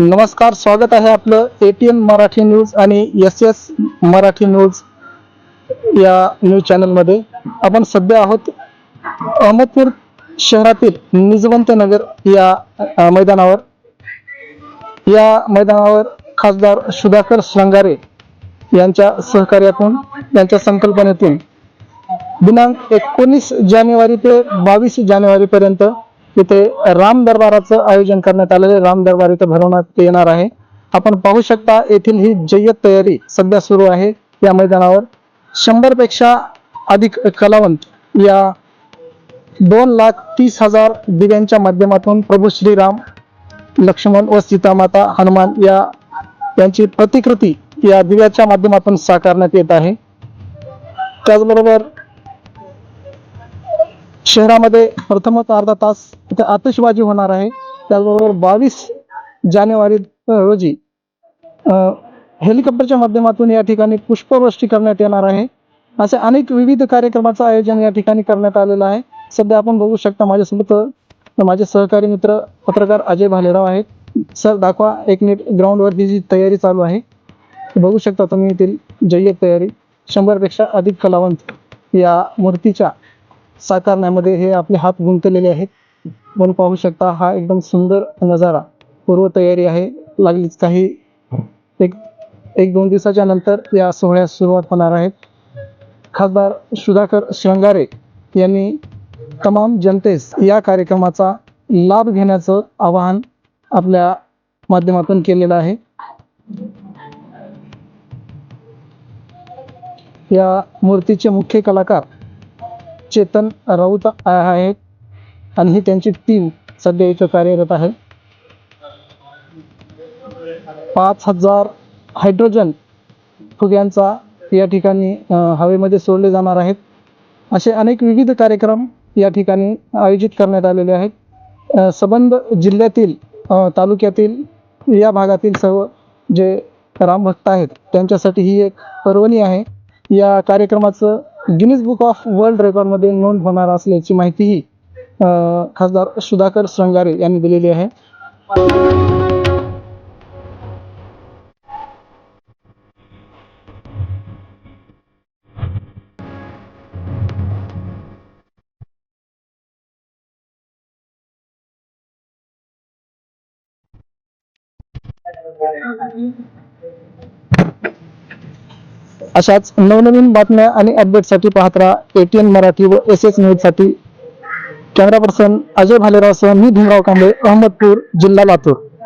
नमस्कार स्वागत आहे आपलं A T N Marathi news आणि एस एस मराठी न्यूज या न्यूज चॅनलमध्ये. आपण सध्या आहोत अहमदपूर शहरातील निजवंत नगर या मैदानावर. या मैदानावर खासदार सुधाकर श्रंगारे यांच्या सहकार्यातून त्यांच्या संकल्पनेतून दिनांक एकोणीस जानेवारी ते बावीस जानेवारीपर्यंत इथे राम दरबाराचं आयोजन करण्यात आलेले राम दरबार इथे भरवण्यात येणार आहे. आपण पाहू शकता येथील ही जय्यत तयारी सध्या सुरू आहे. या मैदानावर शंभरपेक्षा अधिक कलावंत या दोन लाख तीस हजार दिव्यांच्या माध्यमातून प्रभू श्रीराम लक्ष्मण व सीतामाता हनुमान या यांची प्रतिकृती या दिव्याच्या माध्यमातून साकारण्यात येत आहे. त्याचबरोबर शहरामध्ये प्रथमच अर्धा तास इथे आतषबाजी होणार आहे. त्याचबरोबर बावीस जानेवारी रोजी हेलिकॉप्टरच्या माध्यमातून या ठिकाणी पुष्पवृष्टी करण्यात येणार आहे. असे अनेक विविध कार्यक्रमाचं आयोजन या ठिकाणी करण्यात आलेलं आहे. सध्या आपण बघू शकता माझ्यासोबत माझे सहकारी मित्र पत्रकार अजय भालेराव आहेत. सर दाखवा एक मिनिट ग्राउंडवरती जी तयारी चालू आहे. बघू शकता तुम्ही येथील जय्यत तयारी. शंभरपेक्षा अधिक कलावंत या मूर्तीच्या साकारण्यामध्ये हे आपले हात गुंतलेले आहेत. आपण पाहू शकता हा एकदम सुंदर नजारा. पूर्व तयारी आहे. लागलीच काही एक एक दोन दिवसाच्या नंतर या सोहळ्यास सुरुवात होणार आहे. खासदार सुधाकर श्रंगारे यांनी तमाम जनतेस या कार्यक्रमाचा लाभ घेण्याचं आवाहन आपल्या माध्यमातून केलेलं आहे. या मूर्तीचे मुख्य कलाकार चेतन राऊत आहेत आणि ही त्यांची टीम सध्या इथं कार्यरत आहे. पाच हजार हायड्रोजन फुग्यांचा या ठिकाणी हवेमध्ये सोडले जाणार आहेत. असे अनेक विविध कार्यक्रम या ठिकाणी आयोजित करण्यात आलेले आहेत. सबंध जिल्ह्यातील तालुक्यातील या भागातील सर्व जे रामभक्त आहेत त्यांच्यासाठी ही एक पर्वणी आहे. या कार्यक्रमाचं गिनीज बुक ऑफ वर्ल्ड रेकॉर्डमध्ये नोंद होणार असल्याची माहितीही खासदार सुधाकर श्रंगारे यांनी दिलेली आहे. अशाच नवनवीन बातम्या आणि अपडेटसाठी पाहत राहा एटीएन मराठी व एस एस न्यूजसाठी. कॅमेरा पर्सन अजय भालेरावसह मी भीमराव कांबळे अहमदपूर जिल्हा लातूर.